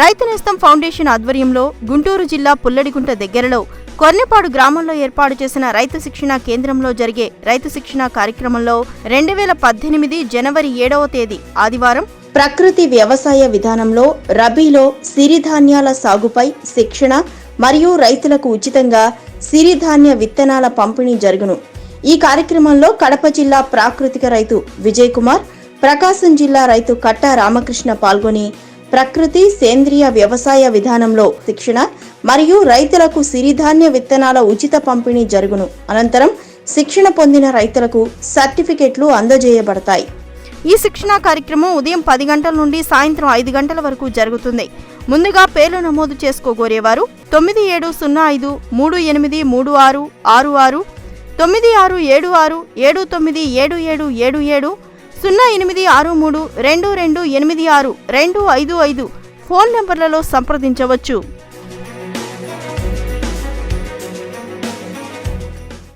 రైతు నేస్తం ఫౌండేషన్ ఆధ్వర్యంలో గుంటూరు జిల్లా పుల్లడిగుంట దగ్గరలో కొర్నెపాడు గ్రామంలో ఏర్పాటు చేసిన రైతు శిక్షణ కేంద్రంలో జరిగే రైతు శిక్షణ కార్యక్రమంలో రెండు వేల పద్దెనిమిది జనవరి ఏడవ తేదీ ఆదివారం ప్రకృతి వ్యవసాయ విధానంలో రబీలో సిరిధాన్యాల సాగుపై శిక్షణ మరియు రైతులకు ఉచితంగా సిరిధాన్య విత్తనాల పంపిణీ జరుగును. ఈ కార్యక్రమంలో కడప జిల్లా ప్రాకృతిక రైతు విజయ్ కుమార్ ప్రకాశం జిల్లా రైతు కట్టా రామకృష్ణ పాల్గొని ప్రకృతి సేంద్రియ వ్యవసాయ విధానంలో శిక్షణ మరియు రైతులకు సిరిధాన్య విత్తనాల ఉచిత పంపిణీ జరుగును. అనంతరం శిక్షణ పొందిన రైతులకు సర్టిఫికెట్లు అందజేయబడతాయి. ఈ శిక్షణా కార్యక్రమం ఉదయం పది గంటల నుండి సాయంత్రం ఐదు గంటల వరకు జరుగుతుంది. ముందుగా పేర్లు నమోదు చేసుకోగోరేవారు తొమ్మిది ఏడు సున్నా ఐదు మూడు ఎనిమిది మూడు ఆరు ఆరు ఆరు తొమ్మిది ఆరు ఏడు ఆరు ఏడు తొమ్మిది ఏడు ఏడు ఏడు ఏడు సున్నా ఎనిమిది ఆరు మూడు రెండు రెండు ఎనిమిది ఆరు రెండు ఐదు ఐదు ఫోన్ నంబర్లలో సంప్రదించవచ్చు.